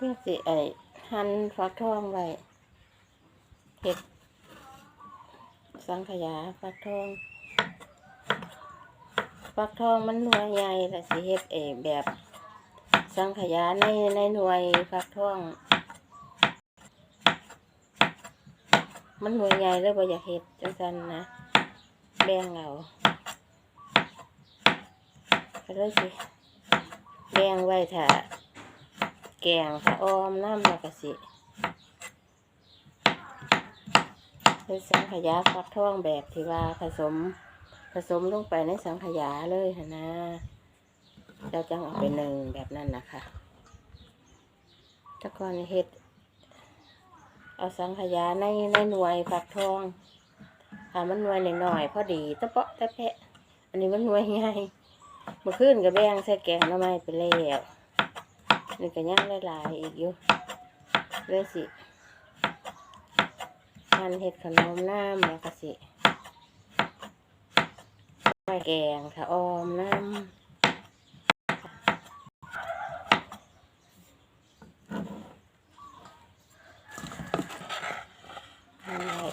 เพื่อสิไอ้หั่นฟักทองไว้เห็ด สังขยาฟักทอง ฟักทองมันหน่วยใหญ่แต่สิเฮ็ดเอแบบ สังขยาในในหน่วยฟักทอง มันหน่วยใหญ่เลยบ่อยากเฮ็ดจังซั่นนะแบ่งเอาก็เลยสิแบ่งไว้ถ้า แกงออมน้ำแล้วก็สิเป็นสังขยาฟักทองแบบที่ว่าผสมผสมลงไปในสังขยาเลยหั่นนะเราจังเอาไปหนึ่งแบบนั้นนะคะตะกอนเฮ็ด เอาสังขยาในในหน่วยฝักทองถ้ามันหน่วยหน่อยๆพอดีตะเปาะตะแพะ อันนี้มันหน่วยใหญ่เมื่อคืนก็แบงใส่แกงน้ำไม้ไปแล้ว นี่ก็ยังหลายๆอีกอยู่เลยสิมันเห็ดขนมน้ำแล้วก็สิไว้แกงค่ะออมน้ำนั่นแหละ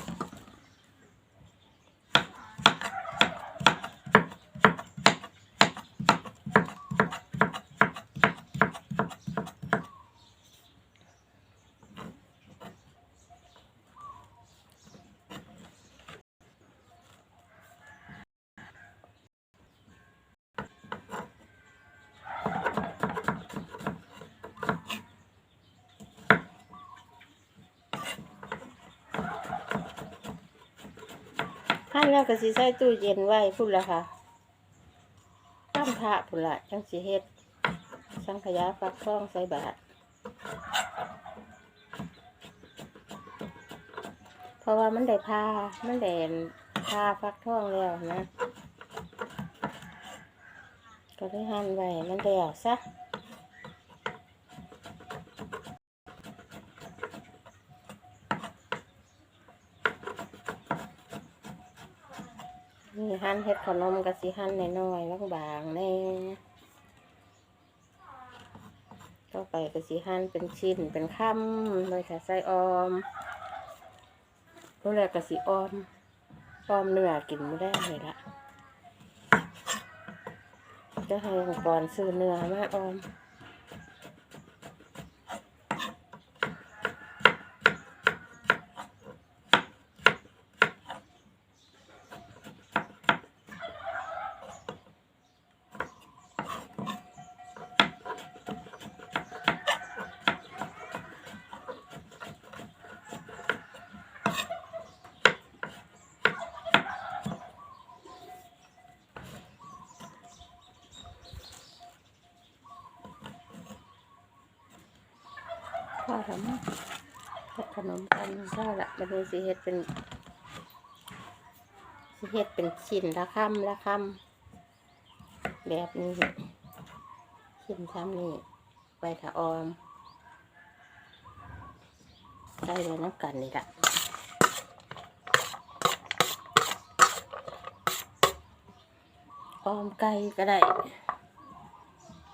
หั่นแล้วก็สิใส่ตู้เย็นไว้พุ่นละค่ะตั้มพระพุ่นละจังสิเฮ็ดสังขยาฟักทองใส่บาตรเพราะว่ามันได้พามันได้พาฟักทองแล้วนะ ก็ได้หั่นไว้มันแล้วซะ นี่หั่นเห็ดขนมกะสิหั่นน้อยๆบางๆแน่ต่อไปกะสิหั่นเป็นชิ้นเป็นคำโดยถ้าใส่ออมรู้แล้วกะสิออมออมเนื้อกินไม่ได้เลยละจะให้ก่อนซื้อเนื้อมาออม พ่อทำเฮ็ดขนมกันพ่อละมันสิเฮ็ดเป็นสิเฮ็ดเป็นชิ้นละคำละคำแบบนี้ชิ้นทำนี่ไว้ถ้าออมใส่ไว้น้ำกันนี่ละออมไก่ก็ได้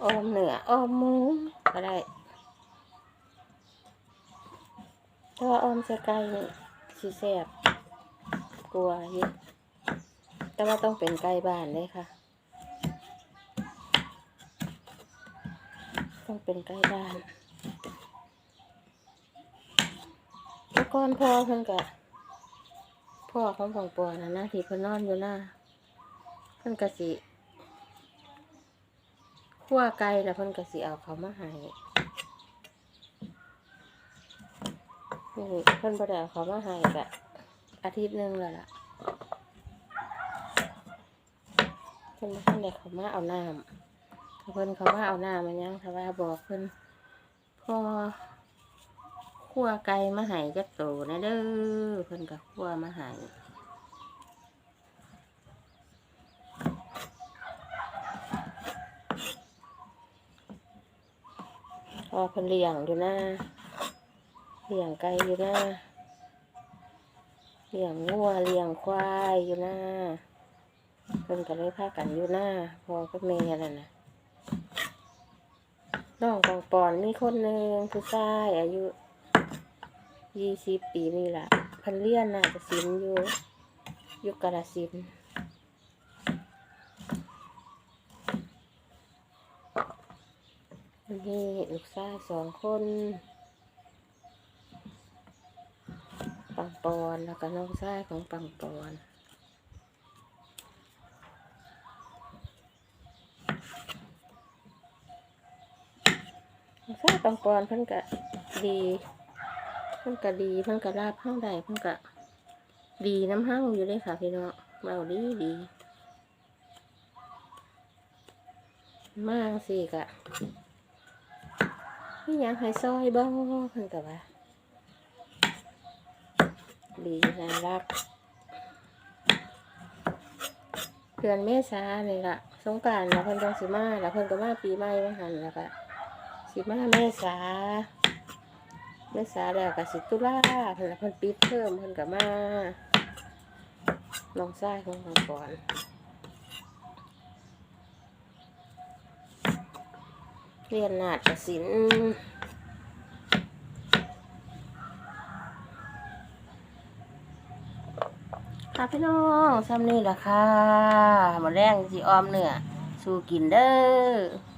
ออมเนื้อออมหมูก็ได้ ถ้าว่าออมใส่ไก่นี่สีแสบกลัวยิ่แต่ว่าต้องเป็นไก่บ้านเลยค่ะ ต้องเป็นไก่บ้านแล้วก่อนพ่อเพิ่นกะพ่อของของปัวนะนะที่เพิ่นนอนอยู่หน้าเพิ่นกะสิคั่วไก่แล้วเพิ่นกะสิเอาเขามาให้ นี่เพิ่อนบ่ได้เอาเขามาให้กะอาทิตย์หนึ่งแล้วล่ะเพิ่อนบ่ทันได้เขามาเอาน้ำเพิ่อนเขามาเอาน้ำมันยังถ้าว่าบอกเพิ่อนพ่อคั่วไก่มาให้จักโตนะเด้อเพิ่อนก็คั่วมาให้พอเพิ่นเลี้ยงอยู่นะ เลี้ยงไก่อยู่นะเลี้ยงงัวเลี้ยงควายอยู่นะเพิ่นก็เลยพากันอยู่นะพอกับแม่นั่นนะน้องปังปอนมีคนหนึ่งผู้ชายอายุยี่สิบปีนี่แหละพันเลียนน่าจะสินอยู่อยุกกาลสินนี่ลูกชายสองคน ปังปอนแล้วก็น้องชายของปังปอนน้องชายปังปอนเพิ่นก็ดีเพิ่นก็ดีเพิ่นก็ลาบเฮาได้เพิ่นก็ดีน้ำเฮาอยู่เลยค่ะพี่น้องเบาดีดีมากสิกะนี่ยังให้ซอยบ่เพิ่นก็ว่า ดีน่ารักเดือนเมษาเลยล่ะสงการแล้วเพิ่นต้องสิมาแล้วเพิ่นก็มาปีใหม่มาหันแล้วก็สิมาเมษาเมษาแล้วก็สิตุลาเพิ่นละเพิ่นปิดเพิ่มเพิ่นก็มาน้องชายของเพิ่นก่อนเรียนนาฏศิลป์ ค่ะพี่น้องซ้ำนี่แหละค่ะหมาแรงสีออมเนื้อสู้กินเด้อ